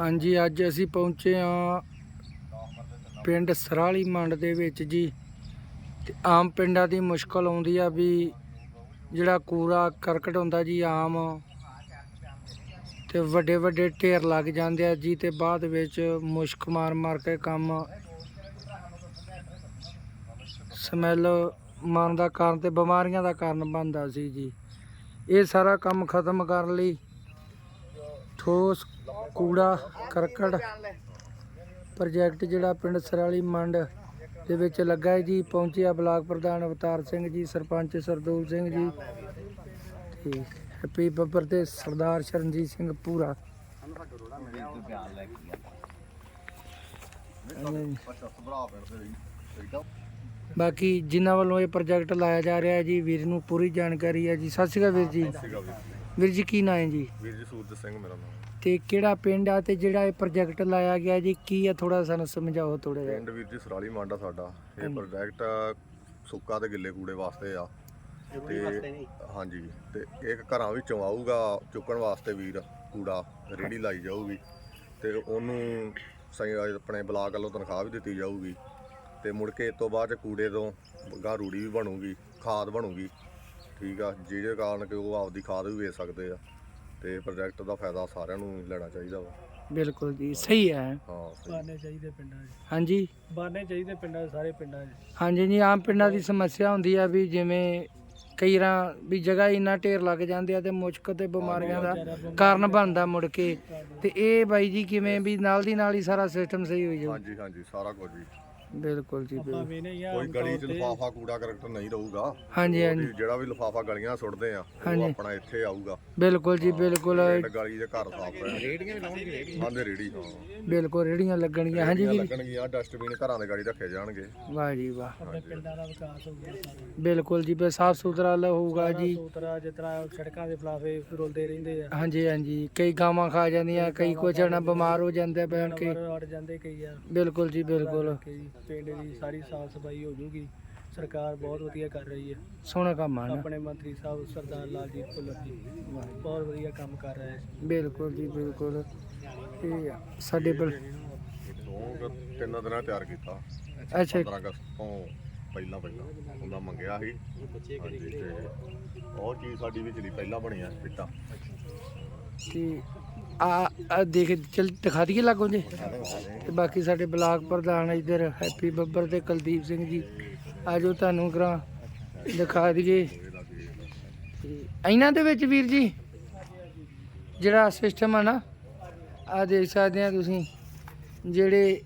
ਹਾਂਜੀ, ਅੱਜ ਅਸੀਂ ਪਹੁੰਚੇ ਹਾਂ ਪਿੰਡ ਸਰਾਲੀ ਮੰਡ ਦੇ ਵਿੱਚ ਜੀ। ਤੇ ਆਮ ਪਿੰਡਾਂ ਦੀ ਮੁਸ਼ਕਲ ਆਉਂਦੀ ਆ ਵੀ ਜਿਹੜਾ ਕੂੜਾ ਕਰਕਟ ਹੁੰਦਾ ਜੀ ਆਮ, ਤੇ ਵੱਡੇ ਵੱਡੇ ਢੇਰ ਲੱਗ ਜਾਂਦੇ ਆ ਜੀ, ਤੇ ਬਾਅਦ ਵਿੱਚ ਮੁਸ਼ਕ ਮਾਰ ਮਾਰ ਕੇ ਕੰਮ ਸਮੈਲ ਮਾਰਨ ਦਾ ਕਾਰਨ ਤੇ ਬਿਮਾਰੀਆਂ ਦਾ ਕਾਰਨ ਬਣਦਾ ਸੀ ਜੀ। ਇਹ ਸਾਰਾ ਕੰਮ ਖਤਮ ਕਰਨ ਲਈ ਠੋਸ ਕੂੜਾ ਕਰਕਟ ਪ੍ਰੋਜੈਕਟ ਜਿਹੜਾ ਪਿੰਡ ਸਰਾਲੀ ਮੰਡ ਦੇ ਵਿੱਚ ਲੱਗਾ ਹੈ ਜੀ। ਪਹੁੰਚਿਆ ਬਲਾਕ ਪ੍ਰਧਾਨ ਅਵਤਾਰ ਸਿੰਘ ਜੀ ਸਰਪੰਚ ਸਰਦੂਲ ਸਿੰਘ ਜੀ ਤੇ ਹੈਪੀ ਬੱਬਰ ਤੇ ਸਰਦਾਰ ਸ਼ਰਨਜੀਤ ਸਿੰਘ ਪੂਰਾ। ਬਾਕੀ ਜਿਨ੍ਹਾਂ ਵੱਲੋਂ ਇਹ ਪ੍ਰੋਜੈਕਟ ਲਾਇਆ ਜਾ ਰਿਹਾ ਹੈ ਜੀ ਵੀਰ ਨੂੰ ਪੂਰੀ ਜਾਣਕਾਰੀ ਹੈ ਜੀ। ਸਤਿ ਸ਼੍ਰੀ ਅਕਾਲ ਵੀਰ ਜੀ। ਵੀਰ ਜੀ ਕੀ ਨਾਂ ਹੈ ਜੀ? ਵੀਰ ਜੀ ਸੂਰਜ ਸਿੰਘ ਮੇਰਾ ਨਾਮ। ਤੇ ਕਿਹੜਾ ਪਿੰਡ ਆ ਤੇ ਜਿਹੜਾ ਇਹ ਪ੍ਰੋਜੈਕਟ ਲਾਇਆ ਗਿਆ ਜੀ? ਕੀ ਆ ਥੋੜਾ ਸਾਨੂੰ ਸਮਝਾਓ ਥੋੜਾ ਜਿਹਾ। ਪਿੰਡ ਵੀਰ ਜੀ ਸਰਾਲੀ ਮਾਂਡਾ ਸਾਡਾ। ਇਹ। ਪ੍ਰੋਜੈਕਟ ਸੁੱਕਾ ਤੇ ਗਿੱਲੇ ਕੂੜੇ ਵਾਸਤੇ ਆ। ਤੇ ਹਾਂਜੀ ਤੇ ਇੱਕ ਘਰਾਂ ਵਿੱਚੋਂ ਆਊਗਾ ਚੁੱਕਣ ਵਾਸਤੇ ਵੀਰ ਕੂੜਾ ਰੇੜੀ ਲਾਈ ਜਾਊਗੀ। ਤੇ ਉਹਨੂੰ ਸਹੀ ਆਪਣੇ ਬਲਾਕ ਵੱਲੋਂ ਤਨਖਾਹ ਵੀ ਦਿੱਤੀ ਜਾਊਗੀ। ਤੇ ਮੁੜ ਕੇ ਇਸ ਤੋਂ ਬਾਅਦ 'ਚ ਕੂੜੇ ਤੋਂ ਗਾਂ ਰੂੜੀ ਵੀ ਬਣੂਗੀ ਖਾਦ ਬਣੂਗੀ। ਠੀਕ ਆ ਜਿਹਦੇ ਕਾਰਨ ਕਿ ਉਹ ਆਪਦੀ ਖਾਦ ਵੀ ਵੇਚ ਸਕਦੇ ਆ। ਤੇ ਪ੍ਰੋਜੈਕਟ ਦਾ ਫਾਇਦਾ ਸਾਰਿਆਂ ਨੂੰ ਲੈਣਾ ਚਾਹੀਦਾ ਵਾ। ਬਿਲਕੁਲ ਜੀ ਸਹੀ ਹੈ। ਹਾਂ ਸਹੀ। ਬਾਨੇ ਚਾਹੀਦੇ ਪਿੰਡਾਂ 'ਚ। ਹਾਂਜੀ? ਬਾਨੇ ਚਾਹੀਦੇ ਪਿੰਡਾਂ 'ਚ ਸਾਰੇ ਪਿੰਡਾਂ 'ਚ। ਹਾਂਜੀ ਜੀ ਆਮ ਪਿੰਡਾਂ ਦੀ ਸਮੱਸਿਆ ਹੁੰਦੀ ਆ ਵੀ ਜਿਵੇਂ ਕਈ ਰਾਂ ਵੀ ਜਗ੍ਹਾ ਇੰਨਾ ਢੇਰ ਲੱਗ ਜਾਂਦੇ ਆ ਤੇ ਮੁਸ਼ਕ ਤੇ ਬਿਮਾਰੀਆਂ ਦਾ ਕਾਰਨ ਬਣਦਾ ਮੁੜ ਕੇ। ਤੇ ਇਹ ਬਾਈ ਜੀ ਕਿਵੇਂ ਵੀ ਨਾਲ ਦੀ ਨਾਲ ਹੀ ਸਾਰਾ ਸਿਸਟਮ ਸਹੀ ਹੋ ਜਾਊ। ਹਾਂਜੀ ਹਾਂਜੀ ਸਾਰਾ ਕੁਝ ਜੀ ਬਿਲਕੁਲ ਜੀ ਆਪਾਂ ਬਿਲਕੁਲ। ਵੇਨੇ ਯਾਰ ਕੋਈ ਗਲੀ 'ਚ ਲਿਫਾਫਾ ਕੂੜਾ ਕਰਕਟ ਨਹੀਂ ਰਹੂਗਾ। ਹਾਂਜੀ ਹਾਂਜੀ। ਜਿਹੜਾ ਵੀ ਲਿਫਾਫਾ ਗਲੀਆਂ ਸੁੱਟਦੇ ਆ ਹਾਂਜੀ। ਉਹ ਆਪਣਾ ਇੱਥੇ ਆਊਗਾ। ਬਿਲਕੁਲ ਜੀ ਬਿਲਕੁਲ। ਪਿੰਡ ਗਲੀ ਦੇ ਘਰ ਸਾਫ਼ ਰਹਿਣ ਰੇੜੀਆਂ ਵੀ ਲਾਉਣਗੇ ਹਾਂ ਰੇੜੀ ਹਾਂ। ਬਿਲਕੁਲ ਰੇੜੀਆਂ ਲੱਗਣਗੀਆਂ। ਹਾਂਜੀ ਰੇਹੜੀਆਂ ਵੀਰ ਲੱਗਣਗੀਆਂ ਡਸਟਬਿਨ ਘਰਾਂ ਦੇ ਗਾੜੀ ਰੱਖੇ ਜਾਣਗੇ। ਵਾਹ ਜੀ ਵਾਹ। ਆਪਣੇ ਪਿੰਡਾਂ ਦਾ ਵਿਕਾਸ ਹੋ ਗਿਆ ਸਾਰਾ। ਬਿਲਕੁਲ ਜੀ ਸਾਫ਼ ਸੁਥਰਾ ਲ ਹੋਊਗਾ ਜੀ। ਸੂਤਰਾ ਜਿਸ ਤਰ੍ਹਾਂ ਸੜਕਾਂ ਦੇ ਫਲਾਫੇ ਰੁਲਦੇ ਰਹਿੰਦੇ ਆ। ਹਾਂਜੀ ਹਾਂਜੀ। ਕਈ ਗਾਵਾਂ ਖਾ ਜਾਂਦੀਆਂ ਕਈ ਕੁਛ ਨਾ ਬਿਮਾਰ ਹੋ ਜਾਂਦੇ ਬੈਣ ਕੇ। ਨੰਬਰ ਅੜ ਜਾਂਦੇ ਕਈ ਯਾਰ ਬਿਲਕੁਲ ਜੀ ਬਿਲਕੁਲ। ਪਿੰਡ ਦੀ ਸਾਰੀ ਸਾਫ਼ ਸਫ਼ਾਈ ਹੋ ਜੂਗੀ। ਸਰਕਾਰ ਬਹੁਤ ਵਧੀਆ ਕਰ ਰਹੀ ਹੈ। ਸੋਹਣਾ ਕੰਮ ਆ ਨਾ। ਆਪਣੇ ਮੰਤਰੀ ਸਾਹਿਬ ਸਰਦਾਰ ਲਾਲਜੀਤ ਭੁੱਲਰ ਜੀ ਬਹੁਤ ਵਧੀਆ ਕੰਮ ਕਰ ਰਹੇ ਹੈ ਬਿਲਕੁਲ ਜੀ ਬਿਲਕੁਲ। ਇਹ ਸਾਡੇ ਦੋ ਕੁ ਤਿੰਨ ਦਿਨਾਂ ਤਿਆਰ ਕੀਤਾ। ਅੱਛਾ 15 ਅਗਸਤ ਤੋਂ ਪਹਿਲਾਂ ਪਹਿਲਾਂ ਉਹਦਾ ਮੰਗਿਆ ਸੀ। ਹਾਂਜੀ ਤੇ ਉਹ ਚੀਜ਼ ਸਾਡੀ ਵਿਚਲੀ ਪਹਿਲਾਂ ਬਣੀਆਂ ਪਿੱਟਾਂ। ਤੇ ਆ ਆ ਦੇਖ, ਚਲ ਦਿਖਾ ਦਈਏ ਲੱਗੋ ਜੇ। ਤੇ ਬਾਕੀ ਸਾਡੇ ਬਲਾਕ ਪ੍ਰਧਾਨ ਇੱਧਰ, ਹੈਪੀ ਬੱਬਰ ਤੇ ਕੁਲਦੀਪ ਸਿੰਘ ਜੀ। ਆਜੋ ਤੁਹਾਨੂੰ ਕਰਾਂ, ਦਿਖਾ ਦਈਏ। ਇਹਨਾਂ ਦੇ ਵਿੱਚ ਵੀਰ ਜੀ, ਜਿਹੜਾ ਸਿਸਟਮ ਆ ਨਾ ਆ ਦੇਖ ਸਕਦੇ ਆ ਤੁਸੀਂ, ਜਿਹੜੇ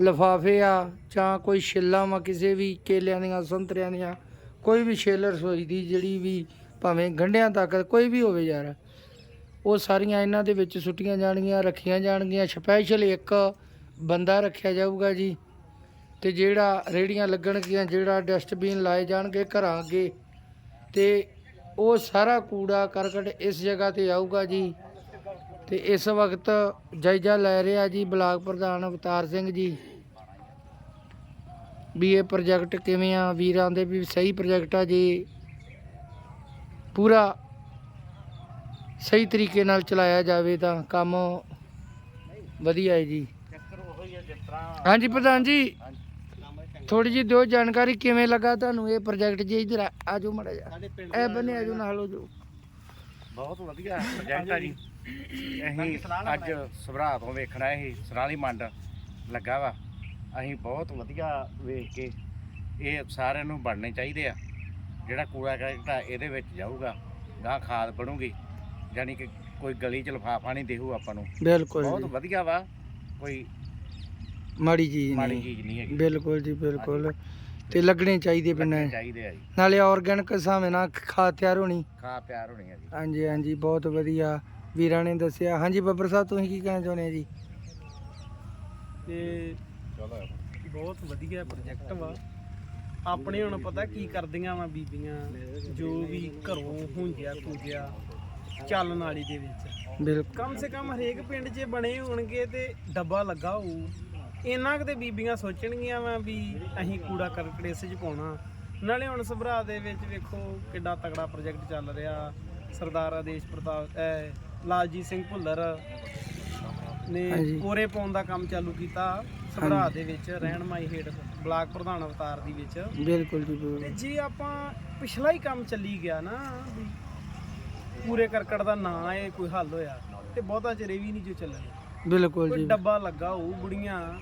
ਲਫਾਫੇ ਆ, ਜਾਂ ਕੋਈ ਛਿੱਲਾਂ ਵਾ, ਕਿਸੇ ਵੀ ਕੇਲਿਆਂ ਦੀਆਂ, ਸੰਤਰਿਆਂ ਦੀਆਂ, ਕੋਈ ਵੀ ਛਿੱਲ ਰਸੋਈ ਦੀ ਜਿਹੜੀ ਵੀ ਭਾਵੇਂ ਗੰਢਿਆਂ ਤੱਕ, ਕੋਈ ਵੀ ਹੋਵੇ ਯਾਰ ਉਹ ਸਾਰੀਆਂ ਇਹਨਾਂ ਦੇ ਵਿੱਚ ਸੁੱਟੀਆਂ ਜਾਣਗੀਆਂ, ਰੱਖੀਆਂ ਜਾਣਗੀਆਂ। ਸਪੈਸ਼ਲ ਇੱਕ ਬੰਦਾ ਰੱਖਿਆ ਜਾਊਗਾ ਜੀ, ਤੇ ਜਿਹੜਾ ਰੇੜੀਆਂ ਲੱਗਣਗੀਆਂ, ਜਿਹੜਾ ਡਸਟਬਿਨ ਲਾਏ ਜਾਣਗੇ ਘਰਾਂ ਅੱਗੇ, ਤੇ ਉਹ ਸਾਰਾ ਕੂੜਾ ਕਰਕਟ ਇਸ ਜਗ੍ਹਾ ਤੇ ਆਊਗਾ ਜੀ। ਤੇ ਇਸ ਵਕਤ ਜਾਇਜ਼ਾ ਲੈ ਰਿਹਾ ਜੀ ਬਲਾਕ ਪ੍ਰਧਾਨ ਅਵਤਾਰ ਸਿੰਘ ਜੀ, ਵੀ ਇਹ ਪ੍ਰੋਜੈਕਟ ਕਿਵੇਂ ਆ, ਵੀਰਾਂ ਦੇ ਵੀ ਸਹੀ ਪ੍ਰੋਜੈਕਟ ਆ ਜੀ। ਪੂਰਾ ਸਹੀ ਤਰੀਕੇ ਨਾਲ ਚਲਾਇਆ ਜਾਵੇ ਤਾਂ ਕੰਮ ਵਧੀਆ ਹੈ ਜੀ। ਹਾਂਜੀ ਪ੍ਰਧਾਨ ਜੀ ਥੋੜੀ ਜਿਹੀ ਦਿਓ ਜਾਣਕਾਰੀ ਕਿਵੇਂ ਲੱਗਾ ਤੁਹਾਨੂੰ ਇਹ ਪ੍ਰੋਜੈਕਟ ਜੀ ਇਧਰ ਆਜੋ ਮੜਾ ਜਾ ਇਹ ਬੰਨੇ ਆਜੋ ਨਾਲ ਹੋ ਜੋ ਬਹੁਤ ਵਧੀਆ ਪ੍ਰੋਜੈਕਟ ਆ ਜੀ। ਅਸੀਂ ਅੱਜ ਸਭਰਾ ਤੋਂ ਵੇਖਣਾ ਇਹ ਸਰਾਲੀ ਮੰਡ ਲੱਗਾ ਵਾ। ਅਸੀਂ ਬਹੁਤ ਵਧੀਆ ਵੇਖ ਕੇ ਇਹ ਸਾਰਿਆਂ ਨੂੰ ਬਣਨੇ ਚਾਹੀਦੇ ਆ। ਜਿਹੜਾ ਕੂੜਾ ਕਰਕਟ ਆ ਇਹਦੇ ਵਿੱਚ ਜਾਊਗਾ ਗਾਂ ਖਾਦ ਬਣੂਗੀ। ਯਾਨੀ ਕਿ ਕੋਈ ਗਲੀ ਚ ਲਫਾਫਾ ਨਹੀਂ ਦੇਹੂ ਆਪਾਂ ਨੂੰ। ਬਿਲਕੁਲ ਬਹੁਤ ਜੀ। ਵਧੀਆ ਵਾ ਕੋਈ ਮਾੜੀ ਚੀਜ਼ ਮਾੜੀ ਨਹੀਂ ਚੀਜ਼ ਨਹੀਂ ਹੈਗੀ। ਬਿਲਕੁਲ ਜੀ ਬਿਲਕੁਲ। ਤੇ ਲੱਗਣੇ ਚਾਹੀਦੇ ਪਿੰਡਾਂ 'ਚ। ਚਾਹੀਦੇ ਆ ਜੀ। ਨਾਲੇ ਆਰਗੈਨਿਕ ਹਿਸਾਬ ਨਾਲ ਖਾਦ ਤਿਆਰ ਹੋਣੀ। ਖਾ ਪਿਆਰ ਹੋਣੀ ਆ ਜੀ। ਹਾਂਜੀ ਹਾਂਜੀ ਬਹੁਤ ਵਧੀਆ। ਵੀਰਾਂ ਨੇ ਦੱਸਿਆ। ਹਾਂਜੀ ਬੱਬਰ ਸਾਹਿਬ ਤੁਸੀਂ ਕੀ ਕਹਿਣਾ ਚਾਹੁੰਦੇ ਆ ਜੀ? ਤੇ ਬਹੁਤ ਵਧੀਆ ਪ੍ਰੋਜੈਕਟ ਵਾ। ਆਪਣੇ ਹੁਣ ਪਤਾ ਕੀ ਕਰਦੀਆਂ ਵਾ ਬੀਬੀਆਂ ਜੋ ਵੀ ਘਰੋਂ ਹੁੰਜਿਆ ਕੁੰਜਿਆ ਚੱਲਣ ਵਾਲੀ ਦੇ ਵਿੱਚ। ਬਿਲਕੁਲ। ਕਮ ਸੇ ਕਮ ਹਰੇਕ ਪਿੰਡ 'ਚ ਬਣੇ ਹੋਣਗੇ ਤੇ ਡੱਬਾ ਲੱਗਾ ਹੋਊ। ਇੰਨਾ ਕੁ ਤੇ ਬੀਬੀਆਂ ਸੋਚਣਗੀਆਂ ਵਾ ਵੀ ਅਸੀਂ ਕੂੜਾ ਕਰਕਟ ਇਸ 'ਚ ਪਾਉਣਾ। ਨਾਲੇ ਹੁਣ ਸਭਰਾ ਦੇ ਵਿੱਚ ਵੇਖੋ ਕਿੱਡਾ ਤਗੜਾ ਪ੍ਰੋਜੈਕਟ ਚੱਲ ਰਿਹਾ। ਸਰਦਾਰ ਆਦੇਸ਼ ਪ੍ਰਤਾਪ ਅਹ ਲਾਲਜੀਤ ਸਿੰਘ ਭੁੱਲਰ ਨੇ ਹਾਂਜੀ। ਪੂਰੇ ਪਾਉਣ ਦਾ ਕੰਮ ਚਾਲੂ ਕੀਤਾ ਸਭਰਾ ਦੇ ਵਿੱਚ ਰਹਿਣਮਾਈ ਹੇਠ ਬਲਾਕ ਪ੍ਰਧਾਨ ਅਵਤਾਰ ਦੀ ਵਿੱਚ। ਬਿਲਕੁਲ ਜੀ ਤੇ ਬਿਲਕੁਲ ਜੇ ਆਪਾਂ ਪਿਛਲਾ ਹੀ ਕੰਮ ਚੱਲੀ ਗਿਆ ਨਾ ਵੀ ਪੂਰੇ ਕਰਕਟ ਦਾ ਨਾਂ ਇਹ ਕੋਈ ਹੱਲ ਹੋਇਆ। ਤੇ ਬਹੁਤਾ ਚਿਰ ਇਹ ਵੀ ਨਹੀਂ ਜੋ ਚੱਲਣਾ ਬਿਲਕੁਲ ਕੋਈ ਜੀ। ਡੱਬਾ ਲੱਗਾ ਹੋਊ ਬੁੜੀਆਂ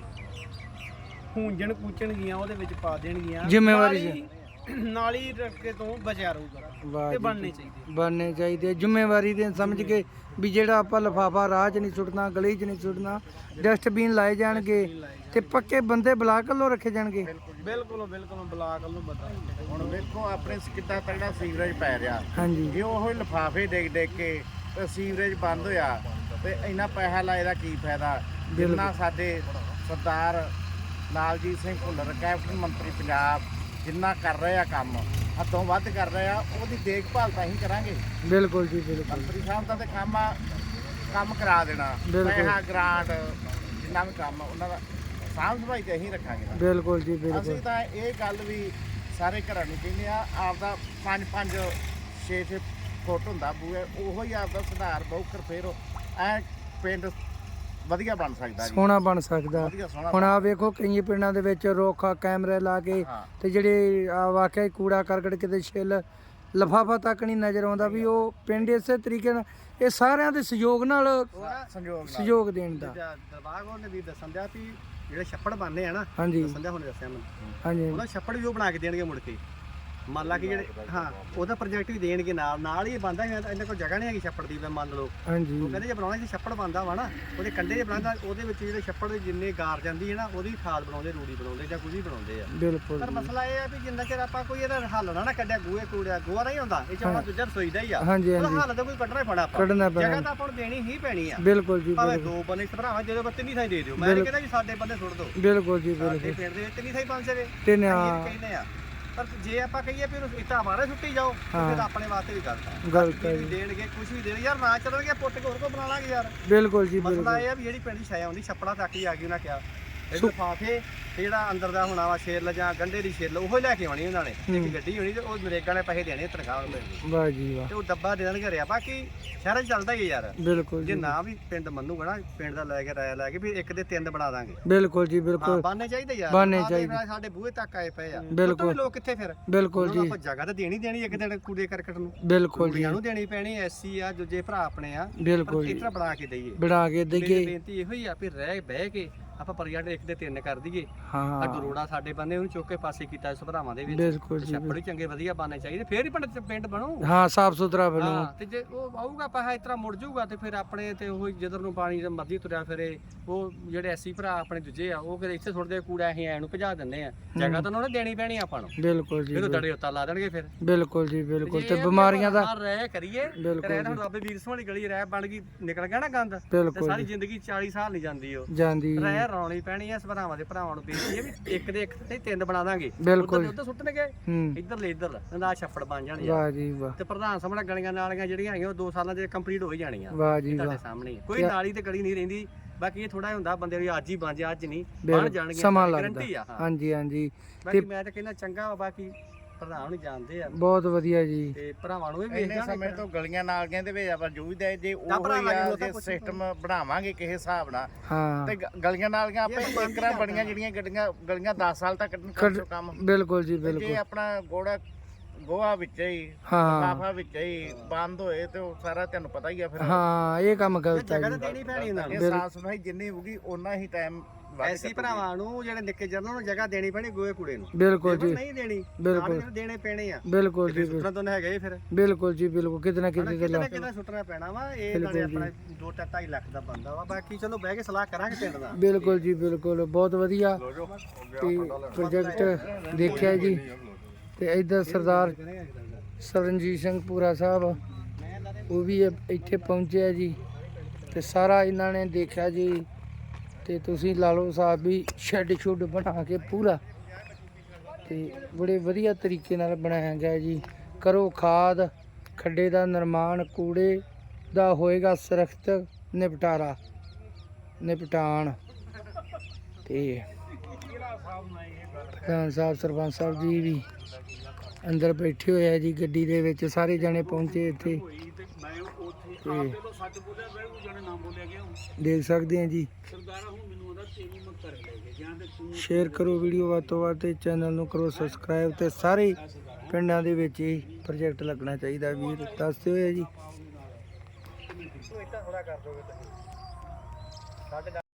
ਹੂੰਜਣ ਕੂਚਣ ਗੀਆਂ ਉਹਦੇ ਵਿੱਚ ਪਾ ਦੇਣਗੀਆਂ। ਜ਼ਿੰਮੇਵਾਰੀ ਹੀ- ਨਾਲ ਹੀ ਰੱਖੇ ਤੋਂ ਬਚਿਆ ਰਹੂਗਾ ਵਾਹ ਤੇ ਜੀ। ਬਣਨੇ ਚਾਹੀਦੇ ਬਣਨੇ ਚਾਹੀਦੇ ਜ਼ਿੰਮੇਵਾਰੀ ਦੇ ਸਮਝ ਕੇ ਵੀ ਜਿਹੜਾ ਆਪਾਂ ਲਫਾਫਾ ਰਾਹ 'ਚ ਨਹੀਂ ਸੁੱਟਣਾ ਗਲੀ 'ਚ ਨਹੀਂ ਸੁੱਟਣਾ ਡਸਟਬਿਨ ਲਾਏ ਜਾਣਗੇ ਤੇ ਪੱਕੇ ਬੰਦੇ ਬਲਾਕ ਵੱਲੋਂ ਰੱਖੇ ਜਾਣਗੇ? ਬਿਲਕੁਲ ਬਿਲਕੁਲ ਬਲਾਕ ਨੂੰ ਬਤਾ ਹੁਣ ਵੇਖੋ ਆਪਣੇ ਸ- ਕਿੱਦਾਂ ਤਗੜਾ ਸੀਵਰੇਜ ਪੈ ਰਿਹਾ। ਹਾਂਜੀ। ਜੇ ਉਹ ਲਿਫਾਫੇ ਡਿੱਗ ਡਿੱਗ ਕੇ ਤੇ ਸੀਵਰੇਜ ਬੰਦ ਹੋਇਆ ਤੇ ਇੰਨਾ ਪੈਸਾ ਲਾਏ ਦਾ ਕੀ ਫਾਇਦਾ? ਜਿੰਨਾ ਸਾਡੇ ਸਰਦਾਰ ਲਾਲਜੀਤ ਸਿੰਘ ਭੁੱਲਰ ਕੈਪਟਨ ਮੰਤਰੀ ਪੰਜਾਬ ਜਿੰਨਾ ਕਰ ਰਹੇ ਆ ਕੰਮ ਹੱਦੋਂ ਵੱਧ ਕਰ ਰਹੇ ਆ ਉਹਦੀ ਦੇਖਭਾਲ ਤਾਂ ਅਸੀਂ ਕਰਾਂਗੇ। ਬਿਲਕੁਲ ਜੀ ਬਿਲਕੁਲ। ਮੰਤਰੀ ਸਾਹਿਬ ਦਾ ਤੇ ਕੰਮ ਆ ਕੰਮ ਕਰਾ ਦੇਣਾ। ਬਿਲਕੁਲ। ਪੈਸਾ ਗ੍ਰਾਂਟ ਜਿੰਨਾ ਵੀ ਕੰਮ ਉਹਨਾਂ ਦਾ ਸਾਂਭ ਸੰਭਾਈ ਤੇ ਅਸੀਂ ਰੱਖਾਂਗੇ। ਬਿਲਕੁਲ ਜੀ ਅਸੀਂ ਬਿਲਕੁਲ ਤਾਂ ਇਹ ਗੱਲ ਵੀ ਸਾਰੇ ਘਰਾਂ ਨੂੰ ਕਹਿੰਦੇ ਆ ਆਪਦਾ 5 5 6 6 ਫੁੱਟ ਹੁੰਦਾ ਬੂਏ ਉਹੋ ਹੀ ਆਪਦਾ ਸੁਧਾਰ ਬਹੁਕਰ ਫੇਰ। ਐ ਪਿੰਡ ਵਧੀਆ ਬਣ ਸਕਦਾ ਜੀ। ਸੋਹਣਾ ਬਣ ਸਕਦਾ। ਵਧੀਆ ਸੋਹਣਾ ਹੁਣ ਆ ਵੇਖੋ ਕਈ ਪਿੰਡਾਂ ਦੇ ਵਿੱਚ ਰੋਖਾ ਕੈਮਰੇ ਲਾ ਕੇ ਹਾਂ। ਤੇ ਜਿਹੜੇ ਆ ਵਾਕਿਆ ਹੀ ਕੂੜਾ ਕਰਕਟ ਕਿਤੇ ਛਿੱਲ ਲਫਾਫਾ ਤੱਕ ਨਹੀਂ ਨਜ਼ਰ ਆਉਂਦਾ ਵੀ ਉਹ ਪਿੰਡ ਇਸੇ ਤਰੀਕੇ ਨਾਲ ਇਹ ਸਾਰਿਆਂ ਦੇ ਸਹਿਯੋਗ ਨਾਲ ਸੰਯੋਗ ਨਾਲ। ਸਹਿਯੋਗ ਦੇਣ ਦਾ। ਦਰਬਾਗ ਉਹਨੇ ਵੀ ਦੱਸਣ ਦਿਆ ਵੀ ਜਿਹੜੇ ਛੱਪੜ ਬਣਨੇ ਆ ਨਾ ਹਾਂਜੀ। ਦੱਸਣ ਦਿਆ ਹੁਣੇ ਦੱਸਿਆ ਮੈਨੂੰ। ਹਾਂਜੀ। ਉਹਦਾ ਛੱਪੜ ਵੀ ਉਹ ਬਣਾ ਕੇ ਦੇਣਗੇ ਮੁੜ ਕੇ। ਮੰਨ ਲਾ ਕਿ ਜਿਹੜੇ ਹਾਂ ਉਹਦਾ ਪ੍ਰੋਜੈਕਟ ਵੀ ਦੇਣਗੇ ਨਾਲ ਨਾਲ ਹੀ ਬੰਦਾ ਇਹਨਾਂ ਕੋਲ ਜਗ੍ਹਾ ਨਹੀਂ ਹੈਗੀ ਛੱਪੜ ਦੀ ਮੰਨ ਲਓ। ਹਾਂਜੀ। ਉਹ ਕਹਿੰਦੇ ਜੇ ਬਣਾਉਣਾ ਜੇ ਛੱਪੜ ਬਣਦਾ ਵਾ ਨਾ ਉਹਦੇ ਕੰਢੇ ਜੇ ਬਣਾਉਂਦਾ ਉਹਦੇ ਵਿੱਚ ਜਿਹੜੇ ਛੱਪੜ ਦੇ ਜਿੰਨੇ ਗਾਰ ਜਾਂਦੀ ਹੈ ਨਾ ਉਹਦੀ ਖਾਦ ਬਣਾਉਂਦੇ ਰੂੜੀ ਬਣਾਉਂਦੇ ਜਾਂ ਕੁਝ ਵੀ ਬਣਾਉਂਦੇ ਆ। ਬਿਲਕੁਲ ਪਰ ਜੀ। ਮਸਲਾ ਇਹ ਆ ਵੀ ਜਿੰਨਾ ਚਿਰ ਆਪਾਂ ਕੋਈ ਇਹਦਾ ਹੱਲ ਨਾ ਨਾ ਕੱਢਿਆ ਗੂਏ ਕੂੜਿਆ ਗੋਆ ਨਹੀਂ ਹੁੰਦਾ ਇਹ ਚਾਹਣਾ ਦੂਜਾ ਰਸੋਈ ਦਾ ਹੀ ਆ। ਹਾਂਜੀ ਉਹਦਾ ਹਾਂਜੀ। ਹੱਲ ਤਾਂ ਕੋਈ ਕੱਢਣਾ ਹੀ ਪੈਣਾ ਆਪਾਂ। ਕੱਢਣਾ ਜਗ੍ਹਾ ਪੈਣਾ ਤਾਂ ਆਪਾਂ ਨੂੰ ਦੇਣੀ ਹੀ ਪੈਣੀ ਆ। ਬਿਲਕੁਲ ਜੀ ਭਾਵੇਂ ਬਿਲਕੁਲ। ਦੋ ਬੰਦੇ ਭਰਾਵਾਂ ਜਦੋਂ ਬੱਤੀ ਨਹੀਂ ਥਾਈ ਦੇ ਦਿਓ। ਮੈਂ ਕਹਿੰਦਾ ਜੀ ਸਾਡੇ ਬੰਦੇ ਸੁੱਟ ਦਿਓ ਬਿਲਕੁਲ ਜੀ ਸਾਡੇ ਬਿਲਕੁਲ। ਪਿੰਡ ਦੇ ਵਿੱਚ ਨਹੀਂ ਥਾਈ ਬਣ ਸਕੇ ਤੇ ਨਾ ਕਹਿੰਦੇ ਆ। ਪਰ ਜੇ ਆਪਾਂ ਕਹੀਏ ਵੀ ਉਹਨੂੰ ਇੱਟਾਂ ਮਾਰੇ ਸੁੱਟੀ ਜਾਓ ਹਾਂ। ਫਿਰ ਆਪਣੇ ਵਾਸਤੇ ਵੀ ਗਲਤ ਆ ਗਲਤ ਹੈ ਵੀ ਜੀ। ਦੇਣਗੇ ਕੁਝ ਵੀ ਦੇਣਗੇ। ਯਾਰ ਨਾ ਚੱਲਣਗੇ ਪੁੱਟ ਕੇ ਹੋਰ ਕੋ ਬਣਾ ਲਾਂਗੇ ਯਾਰ। ਬਿਲਕੁਲ ਜੀ ਮਸਲਾ ਬਿਲਕੁਲ। ਇਹ ਆ ਵੀ ਜਿਹੜੀ ਪਿੰਡ ਦੀ ਛਾਇਆ ਆਉਂਦੀ ਛੱਪੜਾ ਤੱਕ ਹੀ ਆ ਗਈ ਉਹਨਾਂ ਕਿਹਾ। ਇਹ ਲਿਫਾਫੇ ਤੇ ਜਿਹੜਾ ਅੰਦਰ ਦਾ ਹੋਣਾ ਵਾ ਛੇਲ ਜਾਂ ਗੰਡੇ ਦੀ ਛੇਲ ਉਹ ਲੈ ਕੇ ਆਉਣੀ ਉਹਨਾਂ ਨੇ। ਇੱਕ ਗੱਡੀ ਹੋਣੀ ਤੇ ਉਹ ਨਰੇਗਾ ਨੇ ਪੈਸੇ ਦੇਣੇ ਤਨਖਾਹ ਮਿਲਣੀ ਵਾਹ ਜੀ ਵਾਹ। ਤੇ ਉਹ ਡੱਬਾ ਦੇ ਦੇਣਗੇ ਰਿਆ ਬਾਕੀ ਸ਼ਹਿਰਾਂ ਚੱਲਦਾ ਹੀ ਯਾਰ। ਬਿਲਕੁਲ ਜੇ ਨਾ ਵੀ ਪਿੰਡ ਮੰਨੂਗਾ ਨਾ ਪਿੰਡ ਦਾ ਲੈ ਕੇ ਰਾਇਆ ਲੈ ਕੇ ਵੀ ਇੱਕ ਦੇ ਤਿੰਨ ਬਣਾ ਦਾਂਗੇ। ਬਿਲਕੁਲ ਜੀ ਬਿਲਕੁਲ। ਬਾਨੇ ਚਾਹੀਦੇ ਯਾਰ। ਦੇਖ ਚਾਹੀਦੇ। ਸਾਡੇ ਬੂਹੇ ਤੱਕ ਆਏ ਪਏ ਆ। ਬਿਲਕੁਲ। ਲੋਕ ਕਿੱਥੇ ਫਿਰ। ਬਿਲਕੁਲ ਉਹਨਾਂ ਜੀ। ਆਪਾਂ ਜਗ੍ਹਾ ਤਾਂ ਦੇਣੀ ਦੇਣੀ ਇੱਕ ਦਿਨ ਕੂੜੇ ਕਰਕਟ ਨੂੰ। ਬਿਲਕੁਲ ਜੀ। ਨੂੰ ਦੇਣੀ ਪੈਣੀ ਐਸੀ ਆ ਦੂਜੇ ਭਰਾ ਆਪਣੇ ਆ। ਬਿਲਕੁਲ ਜੀ। ਕਿਤਰਾ ਬਣਾ ਕੇ ਦਈਏ। ਬਣਾ ਕੇ ਦਈਏ। ਬੇਨਤੀ ਇਹੋ ਹੀ ਆ ਵੀ ਰਹਿ ਬਹਿ ਕੇ ਆਪਾਂ ਪ੍ਰੋਜੈਕਟ ਇੱਕ ਦੇ ਤਿੰਨ ਕਰ ਦਈਏ। ਆ ਹਾਂ ਗਰੋੜਾ ਸਾਡੇ ਬੰਦੇ ਉਹਨੂੰ ਚੁੱਕ ਕੇ ਪਾਸੇ ਕੀਤਾ ਸੁਭਰਾਵਾਂ ਦੇ ਵਿੱਚ। ਬਿਲਕੁਲ ਜੀ ਛੱਪੜ ਵੀ ਚੰਗੇ ਵਧੀਆ ਬਣਨੇ ਚਾਹੀਦੇ। ਫੇਰ ਹੀ ਪਿੰਡ ਪਿੰਡ ਬਣੂ। ਹਾਂ ਸਾਫ਼ ਸੁਥਰਾ ਬਣੂ। ਹਾਂ ਤੇ ਜੇ ਉਹ ਆਊਗਾ ਪਾਹਾ ਇਸ ਤਰ੍ਹਾਂ ਮੁੜ ਜਾਊਗਾ ਤੇ ਫਿਰ ਆਪਣੇ ਤੇ ਉਹ ਜਿੱਧਰ ਨੂੰ ਪਾਣੀ ਦਾ ਮਰਜ਼ੀ ਤੁਰਿਆ ਫਿਰੇ ਉਹ ਜਿਹੜੇ ਐਸੀ ਭਰਾ ਆਪਣੇ ਦੂਜੇ ਆ ਉਹ ਫਿਰ ਇੱਥੇ ਸੁੱਟਦੇ ਕੂੜਾ ਅਸੀਂ ਐ ਨੂੰ ਭਜਾ ਦਿੰਦੇ ਆ। ਜਗ੍ਹਾ ਤਾਂ ਉਹਨਾਂ ਨੇ ਦੇਣੀ ਪੈਣੀ ਆਪਾਂ ਨੂੰ। ਬਿਲਕੁਲ ਜੀ ਫਿਰ ਉਹ ਦੜੇ ਉੱਤਾ ਲਾ ਦੇਣਗੇ ਫਿਰ। ਬਿਲਕੁਲ ਜੀ ਬਿਲਕੁਲ। ਤੇ ਬਿਮਾਰੀਆਂ ਦਾ ਰਹਿ ਕਰੀਏ ਬਿਲਕੁਲ ਰਹਿ। ਹੁਣ ਰੱਬੇ ਵੀਰ ਸੋਹਣੀ ਗਲੀ ਰਹਿ ਬਣ ਗਈ ਨਿਕਲ ਗਿਆ ਨਾ ਗੰਦ। ਤੇ ਬਿਲਕੁਲ ਸਾਰੀ ਜ਼ਿੰਦਗੀ 40 ਸਾਲ ਨਹੀਂ ਜਾਂਦੀ ਉਹ। ਜਾਂਦੀ। ਰਹਿ ਰੌਣੀ ਪੈਣੀ ਐ ਭਰਾਵਾਂ ਦੇ ਭਰਾਵਾਂ ਨੂੰ ਬੇਨਤੀ ਹੈ ਵੀ ਇੱਕ ਦੇ ਇੱਕ ਤੇ ਤਿੰਨ ਬਣਾ ਦਾਂਗੇ। ਬਿਲਕੁਲ। ਉੱਧਰ ਸੁੱਟਣਗੇ ਹੂੰ। ਇੱਧਰ ਲੈ ਇੱਧਰ ਨਾ ਛੱਪੜ ਬਣ ਜਾਣ ਵਾਹ ਜੀ ਵਾਹ। ਤੇ ਪ੍ਰਧਾਨ ਸਾਹਮਣੇ ਗਲੀਆਂ ਨਾਲੀਆਂ ਜਿਹੜੀਆਂ ਹੈਗੀਆਂ ਉਹ 2 ਸਾਲਾਂ ਦੇ ਕੰਪਲੀਟ ਹੋ ਹੀ ਜਾਣੀਆਂ। ਵਾਹ ਜੀ ਵਾਹ। ਸਾਹਮਣੇ। ਕੋਈ ਨਾਲੀ ਤੇ ਗਲੀ ਨਹੀਂ ਰਹਿੰਦੀ ਬਾਕੀ ਇਹ ਥੋੜਾ ਹੁੰਦਾ ਬੰਦੇ ਨੂੰ ਅੱਜ ਹੀ ਬਣ ਜਾ ਅੱਜ ਨਹੀਂ ਬਣ ਜਾਣਗੇ ਸਮਾਂ ਗਰੰਟੀ ਆ ਲੱਗਦਾ ਹਾਂਜੀ ਹਾਂਜੀ। ਬਾਕੀ ਮੈਂ ਤਾਂ ਕਹਿੰਦਾ ਚੰਗਾ ਬਾਕੀ ਪ੍ਰਧਾਨ ਨਹੀਂ ਜਾਣਦੇ ਆ। ਬਹੁਤ ਵਧੀਆ ਜੀ। ਤੇ ਭਰਾਵਾਂ ਨੂੰ ਵੀ ਵੇਖ ਇੰਨੇ ਸਮੇਂ ਤੋਂ ਗਲੀਆਂ ਨਾਲੀਆਂ ਦੇ ਵਿੱਚ ਆਪਾਂ ਜੂਝਦੇ ਜੇ ਉਹ ਜੇ ਸਿਸਟਮ ਬਣਾਵਾਂਗੇ ਕਿਸੇ ਹਿਸਾਬ ਨਾਲ ਹਾਂ। ਤੇ ਗਲੀਆਂ ਨਾਲੀਆਂ ਆਪੇ ਇਹ ਤਾਂ ਇੱਕ ਰਾਂ ਬੜੀਆਂ ਜਿਹੜੀਆਂ ਗੱਡੀਆਂ ਗਲੀਆਂ 10 ਸਾਲ ਤੱਕ ਕੱਢਣ ਕੰਮ ਬਿਲਕੁਲ ਜੀ ਬਿਲਕੁਲ ਜੇ ਆਪਣਾ ਗੋੜਾ ਗੋਹਾ ਵਿੱਚ ਹੀ ਹਾਂ। ਲਾਫਾ ਵਿੱਚ ਹੀ ਬੰਦ ਹੋਏ ਤੇ ਉਹ ਸਾਰਾ ਤੁਹਾਨੂੰ ਪਤਾ ਹੀ ਆ ਫਿਰ। ਹਾਂ ਇਹ ਕੰਮ ਗਲਤ ਹੈ ਜਗ੍ਹਾ ਦੇਣੀ ਪੈਣੀ ਉਹਨਾਂ ਨੂੰ। ਇਹ ਸਾਫ਼ ਸਫ਼ਾਈ ਜਿੰਨੀ ਹੋਊਗੀ ਓਨਾ ਹੀ ਟਾਈਮ ਐਸੀ ਭਰਾਵਾਂ ਨੂੰ ਜਿਹੜੇ ਨਿੱਕੇ ਜਨਾਂ ਨੂੰ ਜਗ੍ਹਾ ਦੇਣੀ ਪੈਣੀ ਗੋਏ ਕੂੜੇ ਨੂੰ। ਬਿਲਕੁਲ ਜੇ। ਨਹੀਂ ਦੇਣੀ। ਬਿਲਕੁਲ। ਦੇਣੇ ਪੈਣੇ ਆ। ਬਿਲਕੁਲ ਜੀ। ਸੁੱਟਣਾ ਤਾਂ ਹੈਗਾ ਹੀ ਫਿਰ। ਬਿਲਕੁਲ ਜੀ ਬਿਲਕੁਲ। ਕਿਤੇ ਨਾ ਕਿਤੇ ਤੇ ਕਿਤੇ ਲਾ ਨਾ ਕਿਤੇ ਸੁੱਟਣਾ ਪੈਣਾ ਵਾ ਇਹ ਨਾਲੇ। ਆਪਣਾ 2.5 ਲੱਖ ਦਾ ਬੰਦਾ ਵਾ ਬਾਕੀ ਚਲੋ ਬਹਿ ਕੇ ਸਲਾਹ ਕਰਾਂਗੇ ਪਿੰਡ ਦਾ। ਬਿਲਕੁਲ ਜੀ ਬਿਲਕੁਲ। ਬਹੁਤ ਵਧੀਆ ਤੇ ਪ੍ਰੋਜੈਕਟ ਦੇਖਿਆ ਜੀ। ਤੇ ਇਧਰ ਸਰਦਾਰ ਸਰਨਜੀਤ ਸਿੰਘ ਪੂਰਾ ਸਾਹਿਬ ਉਹ ਵੀ ਇੱਥੇ ਪਹੁੰਚਿਆ ਜੀ। ਤੇ ਸਾਰਾ ਇਹਨਾਂ ਨੇ ਦੇਖਿਆ ਜੀ। ਤੇ ਤੁਸੀਂ ਲਾ ਲਓ ਸਾਹਿਬ ਵੀ ਸ਼ੈੱਡ ਸ਼ੁੱਡ ਬਣਾ ਕੇ ਪੂਰਾ। ਤੇ ਬੜੇ ਵਧੀਆ ਤਰੀਕੇ ਨਾਲ ਬਣਾਇਆ ਗਿਆ ਜੀ। ਕਰੋ ਖਾਦ, ਖੱਡੇ ਦਾ ਨਿਰਮਾਣ, ਕੂੜੇ ਦਾ ਹੋਏਗਾ ਸੁਰੱਖਿਅਤ ਨਿਪਟਾਰਾ, ਨਿਪਟਾਣ। ਤੇ ਪ੍ਰਧਾਨ ਸਾਹਿਬ, ਸਰਪੰਚ ਸਾਹਿਬ ਜੀ ਵੀ ਅੰਦਰ ਬੈਠੇ ਹੋਏ ਆ ਜੀ, ਗੱਡੀ ਦੇ ਵਿੱਚ ਸਾਰੇ ਜਣੇ ਪਹੁੰਚੇ ਇੱਥੇ। ਤੇ ਸੱਚ ਬੋਲਿਆ ਬਹਿੂ ਜਣੇ ਨਾਮ ਬੋਲਿਆ ਗਿਆ ਦੇਖ ਸਕਦੇ ਆ ਜੀ। ਸਰਦਾਰਾ ਹੁਣ ਮੈਨੂੰ ਉਹਦਾ ਤੈਨੂੰ ਮੈਂ ਕਰ ਲੈ ਕੇ ਜਾਂ ਤੇ ਤੂੰ ਸ਼ੇਅਰ ਕਰੋ ਵੀਡੀਓ ਵੱਧ ਤੋਂ ਵੱਧ ਤੇ ਚੈਨਲ ਨੂੰ ਕਰੋ ਸਬਸਕ੍ਰਾਈਬ ਤੇ ਸਾਰੇ ਪਿੰਡਾਂ ਦੇ ਵਿੱਚ ਇਹ ਪ੍ਰੋਜੈਕਟ ਲੱਗਣਾ ਚਾਹੀਦਾ ਵੀਰ। ਦੱਸਦੇ ਹੋਏ ਜੀ।